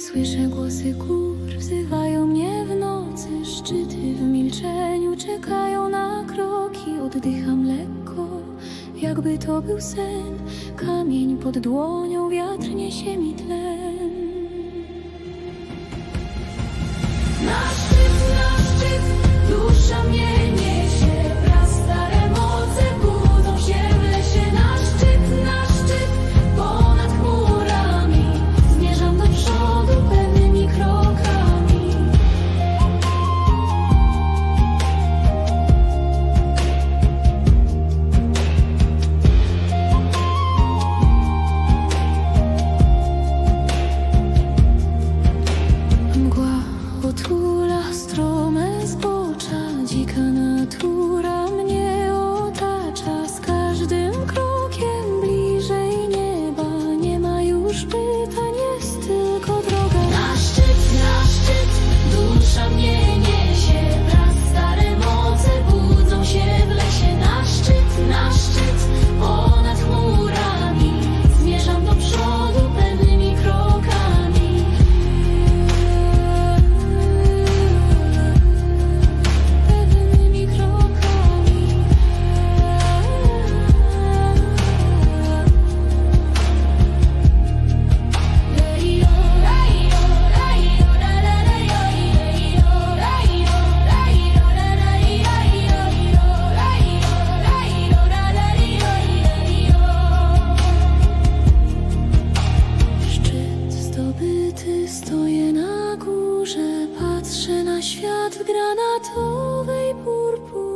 Słyszę głosy gór, wzywają mnie w nocy. Szczyty w milczeniu czekają na kroki. Oddycham lekko, jakby to był sen. Kamień pod dłonią, wiatr niesie mi 此刻，那突然。ukryty Stoję na górze, patrzę na świat w granatowej purpurze